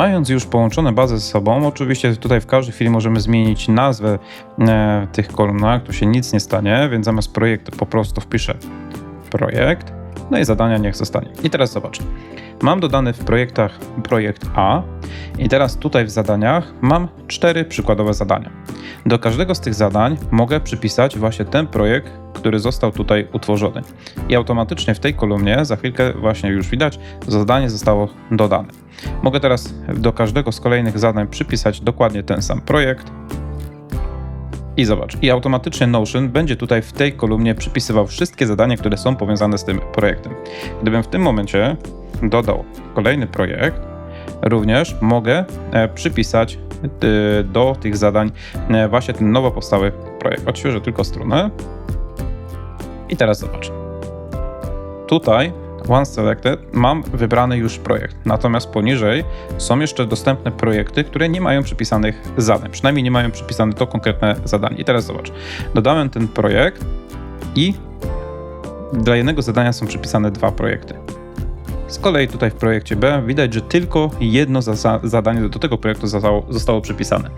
Mając już połączone bazy ze sobą, oczywiście tutaj w każdej chwili możemy zmienić nazwę e, tych kolumnach, tu się nic nie stanie, więc zamiast projektu po prostu wpiszę projekt, no i zadania niech zostanie. I teraz zobacz. Mam dodany w projektach projekt A i teraz tutaj w zadaniach mam cztery przykładowe zadania. Do każdego z tych zadań mogę przypisać właśnie ten projekt, który został tutaj utworzony. I automatycznie w tej kolumnie, za chwilkę właśnie już widać, zadanie zostało dodane. Mogę teraz do każdego z kolejnych zadań przypisać dokładnie ten sam projekt. I zobacz, i automatycznie Notion będzie tutaj w tej kolumnie przypisywał wszystkie zadania, które są powiązane z tym projektem. Gdybym w tym momencie dodał kolejny projekt, również mogę e, przypisać e, do tych zadań e, właśnie ten nowo powstały projekt. Odświeżę tylko stronę. I teraz zobacz. Tutaj Once Selected mam wybrany już projekt, natomiast poniżej są jeszcze dostępne projekty, które nie mają przypisanych zadań, przynajmniej nie mają przypisane to konkretne zadanie. I teraz zobacz, dodałem ten projekt i dla jednego zadania są przypisane dwa projekty. Z kolei tutaj w projekcie B widać, że tylko jedno za- zadanie do tego projektu zostało, zostało przypisane.